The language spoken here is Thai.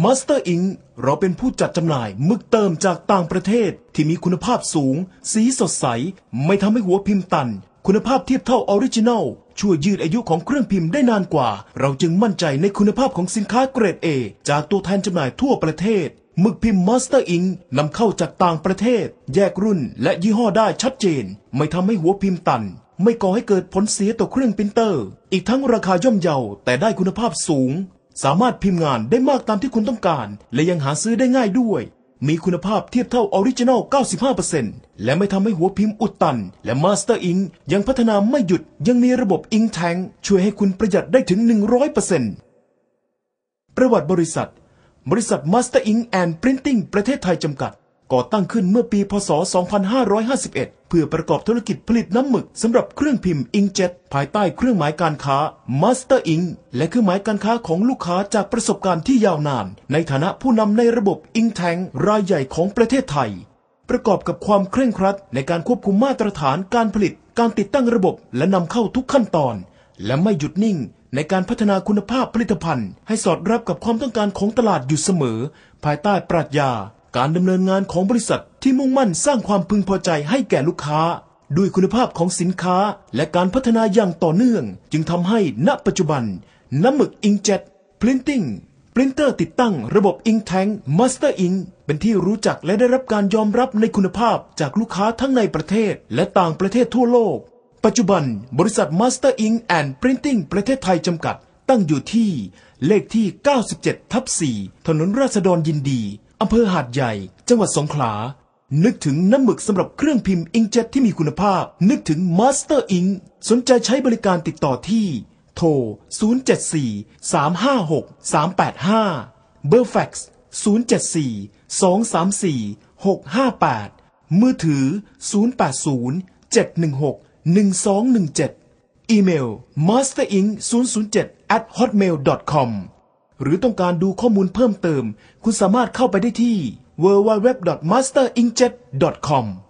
Master Ink เราเป็นผู้จัดจำหน่ายหมึกเติมจากต่างประเทศที่มีคุณภาพสูง สีสดใส ไม่ทำให้หัวพิมพ์ตัน คุณภาพเทียบเท่าออริจินัลช่วยยืดอายุของเครื่องพิมพ์ได้นานกว่า เราจึงมั่นใจในคุณภาพของสินค้าเกรด A จากตัวแทนจำหน่ายทั่วประเทศหมึกพิมพ์ Master Ink นำเข้าจากต่างประเทศ แยกรุ่นและยี่ห้อได้ชัดเจน ไม่ทำให้หัวพิมพ์ตัน ไม่ก่อให้เกิดผลเสียต่อเครื่องปรินเตอร์ อีกทั้งราคาย่อมเยาแต่ได้คุณภาพสูง สามารถพิมพ์งานได้มากตามที่คุณต้องการ และยังหาซื้อได้ง่ายด้วย มีคุณภาพเทียบเท่าออริจินัล95%และไม่ทำให้หัวพิมพ์อุดตัน และ Master Ink ยังพัฒนาไม่หยุดยังมีระบบ Ink Tank ช่วยให้คุณประหยัดได้ถึง 100%ประวัติบริษัท บริษัท Master Ink and Printing ประเทศไทยจำกัด ก่อตั้งขึ้นเมื่อปี พศ 2551 พื่อประกอบธุรกิจผลิตน้ำหมึกสำหรับเครื่องพิมพ์ Inkjet ภายใต้เครื่องหมายการค้า Master Ink และเครื่องหมายการค้าของลูกค้าจากประสบการณ์ที่ยาวนาน ในฐานะผู้นำในระบบ Ink Tank รายใหญ่ของประเทศไทย ประกอบกับความเคร่งครัดในการควบคุมมาตรฐานการผลิต การติดตั้งระบบและนำเข้าทุกขั้นตอน และไม่หยุดนิ่งในการพัฒนาคุณภาพผลิตภัณฑ์ ให้สอดรับกับความต้องการของตลาดอยู่เสมอ ภายใต้ปรัชญา การดำเนินงานของบริษัท ที่มุ่งมั่นสร้างความพึงพอใจให้แก่ลูกค้า ด้วยคุณภาพของสินค้าและการพัฒนาอย่างต่อเนื่อง จึงทำให้ณปัจจุบัน น้ำหมึก Inkjet Printing ปรินเตอร์ติดตั้งระบบ Ink Tank Master Ink เป็นที่รู้จักและได้รับการยอมรับในคุณภาพจากลูกค้าทั้งในประเทศและต่างประเทศทั่วโลก ปัจจุบัน บริษัท Master Ink and Printing ประเทศไทยจำกัด ตั้งอยู่ที่เลขที่ 97 ทับ 4 ถนนราษฎรยินดี อำเภอหาดใหญ่ จังหวัดสงขลา นึกถึงน้ำหมึกสำหรับเครื่องพิมพ์ Inkjet ที่มีคุณภาพ นึกถึง Master Ink สนใจใช้บริการติดต่อที่ โทร 074 356 385 เบอร์แฟกซ์ 074 234 658 มือถือ 080 716 1217 อีเมล masterinc 007 at hotmail com หรือต้องการดูข้อมูลเพิ่มเติม คุณสามารถเข้าไปได้ที่ www.masterinjet.com